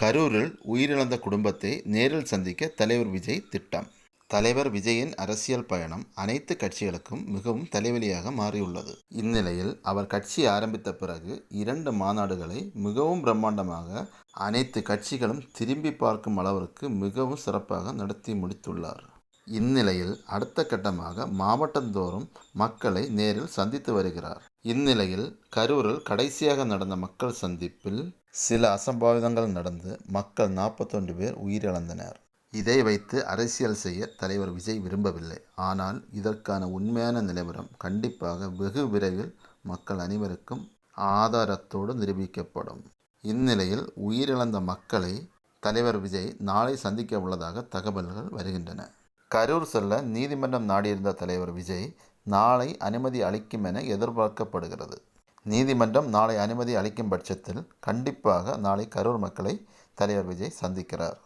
கரூரில் உயிரிழந்த குடும்பத்தை நேரில் சந்திக்க தலைவர் விஜய் திட்டம். தலைவர் விஜயின் அரசியல் பயணம் அனைத்து கட்சிகளுக்கும் மிகவும் தலைவலியாக மாறியுள்ளது. இந்நிலையில் அவர் கட்சி ஆரம்பித்த பிறகு இரண்டு மாநாடுகளை மிகவும் பிரம்மாண்டமாக அனைத்து கட்சிகளும் திரும்பி பார்க்கும் அளவிற்கு மிகவும் சிறப்பாக நடத்தி முடித்துள்ளார். இந்நிலையில் அடுத்த கட்டமாக மாவட்டந்தோறும் மக்களை நேரில் சந்தித்து வருகிறார். இந்நிலையில் கரூரில் கடைசியாக நடந்த மக்கள் சந்திப்பில் சில அசம்பாவிதங்கள் நடந்து மக்கள் நாற்பத்தொன்று பேர் உயிரிழந்தனர். இதை வைத்து அரசியல் செய்ய தலைவர் விஜய் விரும்பவில்லை. ஆனால் இதற்கான உண்மையான நிலவரம் கண்டிப்பாக வெகு விரைவில் மக்கள் அனைவருக்கும் ஆதாரத்தோடு நிரூபிக்கப்படும். இந்நிலையில் உயிரிழந்த மக்களை தலைவர் விஜய் நாளை சந்திக்க உள்ளதாக தகவல்கள் வருகின்றன. கரூர் செல்ல நீதிமன்றம் நாடியிருந்த தலைவர் விஜய் நாளை அனுமதி அளிக்கும் என எதிர்பார்க்கப்படுகிறது. நீதிமன்றம் நாளை அனுமதி அளிக்கும் பட்சத்தில் கண்டிப்பாக நாளை கரூர் மக்களை தலைவர் விஜய் சந்திக்கிறார்.